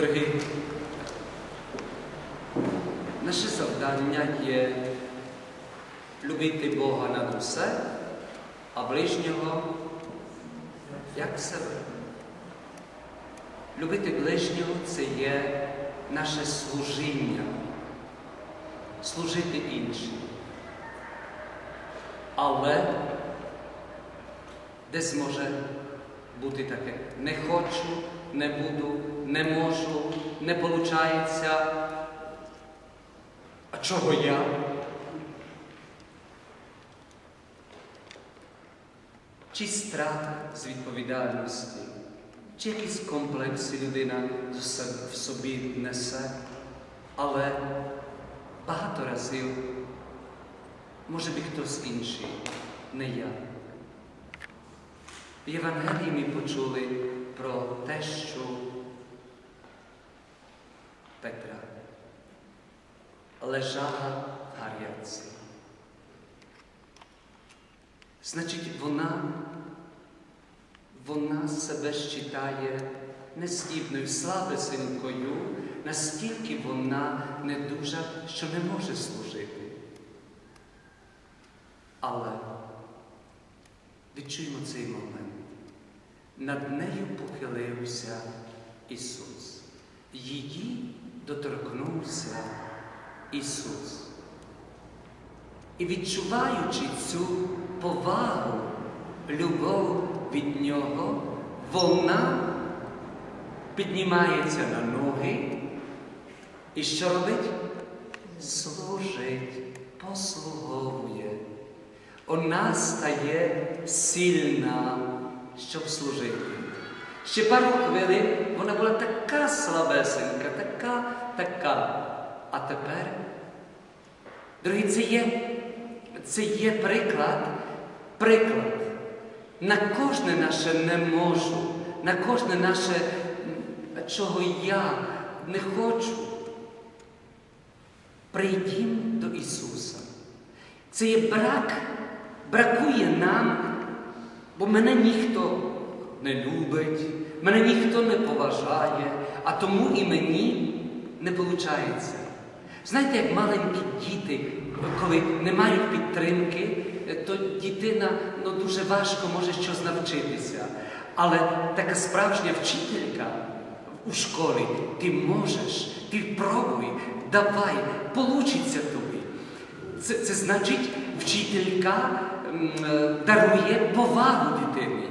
Дорогі, наше завдання є любити Бога над усе, а ближнього як себе. Любити ближнього це є наше служіння, служити іншим. Але десь може бути таке. Не хочу, не буду, не можу, не получається. А чого я? Чи страх з відповідальності, чи якісь комплекси людина в собі несе, але багато разів може би хтось інший, не я. В Євангелії ми почули про те, що Петра лежала в гарячці. Значить, вона, вона себе считає нездібною слабесенькою, наскільки вона не дуже, що не може служити. Але відчуємо цей момент. Над нею похилився Ісус. Її доторкнувся Ісус. І відчуваючи цю повагу, любов від Нього, вона піднімається на ноги і що робить? Служить, послуговує. Вона стає сильна, щоб служити. Ще пару хвилин вона була така слабесенька, така, така. А тепер, дорогі, це є, це є приклад, приклад. На кожне наше не можу, на кожне наше, чого я не хочу. Прийдім до Ісуса. Це є брак, бракує нам, бо мене ніхто не любить, мене ніхто не поважає, а тому і мені не виходить. Знаєте, як маленькі діти, коли не мають підтримки, то дитина ну, дуже важко може щось навчитися. Але така справжня вчителька у школі, ти можеш, ти пробуй, давай, получиться тобі. Це, це значить, вчителька дарує повагу дитині,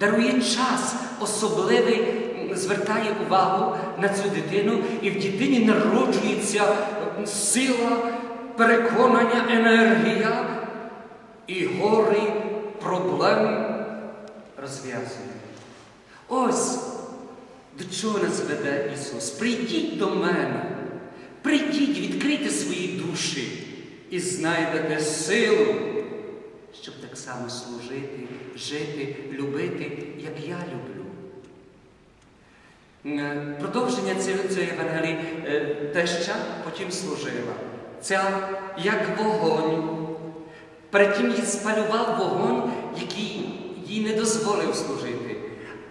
дарує час особливий, звертає увагу на цю дитину, і в дитині народжується сила, переконання, енергія і гори проблем розв'язує. Ось до чого нас веде Ісус. Прийдіть до мене, прийдіть, відкрийте свої душі і знайдете силу, щоб так само служити, жити, любити, як я люблю. Продовження цієї Євангелії теща потім служила. Ця як вогонь. Перед тим її спалював вогонь, який їй не дозволив служити.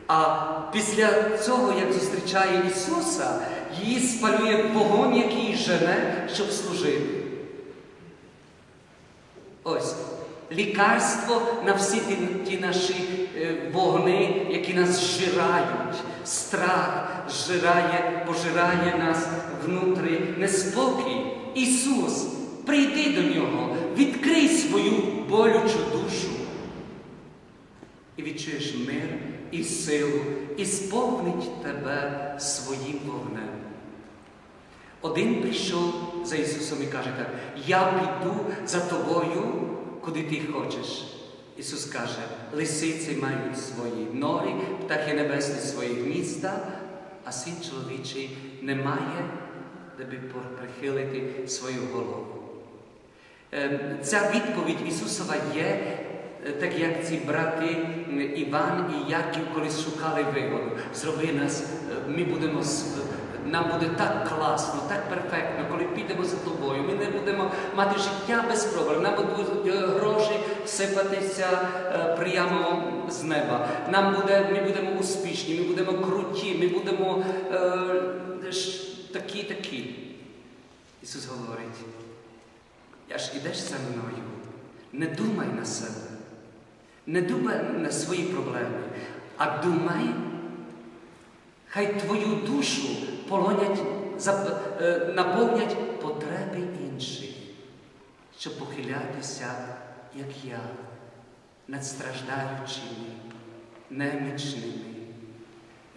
А після цього, як зустрічає Ісуса, її спалює вогонь, який жене, щоб служити. Ось лікарство на всі ті, ті наші е, вогни, які нас зжирають. Страх зжирає, пожирає нас внутрі, неспокій. Ісус, прийди до Нього, відкрий свою болючу душу. І відчуєш мир і силу, і сповнить тебе своїм вогнем. Один прийшов за Ісусом і каже так, я піду за тобою, куди ти хочеш. Ісус каже, лисиці мають свої нори, птахи небесні свої гнізда, а син чоловічий не має, де би прихилити свою голову. Ця відповідь Ісусова є, так як ці брати Іван і Яків колись шукали вигоду. Зроби нас, ми будемо нам буде так класно, так перфектно, коли підемо за тобою. Ми не будемо мати життя без проблем. Нам будуть е, гроші сипатися е, прямо з неба. Нам буде, ми будемо успішні, ми будемо круті, ми будемо е, такі, такі. Ісус говорить, я ж ідеш за мною, не думай на себе, не думай на свої проблеми, а думай, хай твою душу полонять, е, наповнять потреби інших, щоб похилятися, як я, над страждаючими, немічними,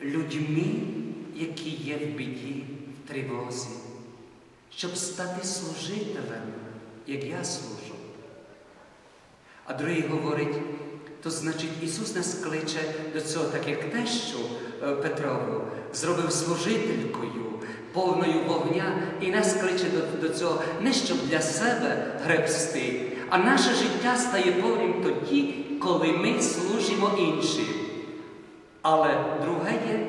людьми, які є в біді, в тривозі щоб стати служителем, як я служу. А другий говорить, то значить Ісус нас кличе до цього, так як те, що е, Петрову зробив служителькою, повною вогня, і нас кличе до, до цього не щоб для себе гребсти, а наше життя стає повним тоді, коли ми служимо іншим. Але друге є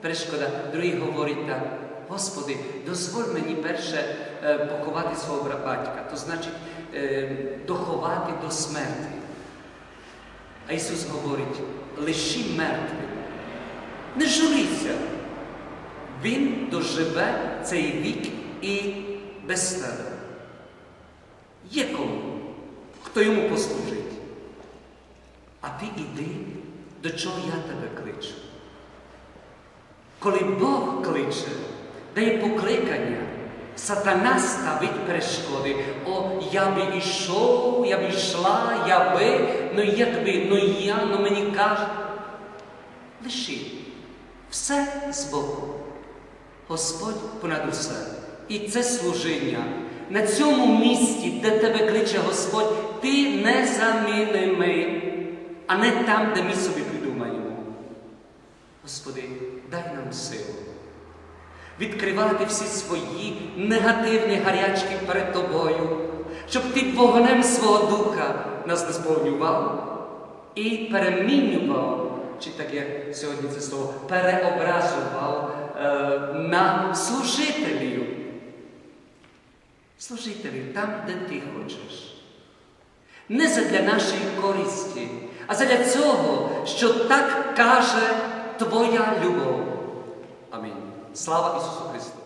перешкода, другий говорить так. Господи, дозволь мені перше е, поховати свого батька, то значить е, доховати до смерти. А Ісус говорить, лиши мертвим. Не журися. Він доживе цей вік і без тебе. Є кому, хто йому послужить. А ти іди, до чого я тебе кличу. Коли Бог кличе, дає покликання, сатана ставить перешкоди. О, я би ішов, я би йшла, я би, ну як би, ну я, ну мені кажуть. Лиши все збоку. Господь понад усе. І це служіння. На цьому місці, де тебе кличе Господь, ти незамінимий, а не там, де ми собі придумаємо. Господи, дай нам силу відкривати всі свої негативні гарячки перед Тобою, щоб Ти вогнем свого духа нас не сповнював і перемінював, чи так як сьогодні це слово, переобразував е, на служителів. Служителів там, де ти хочеш. Не задля нашої користі, а задля цього, що так каже Твоя любов. Slava Isusu Hristu!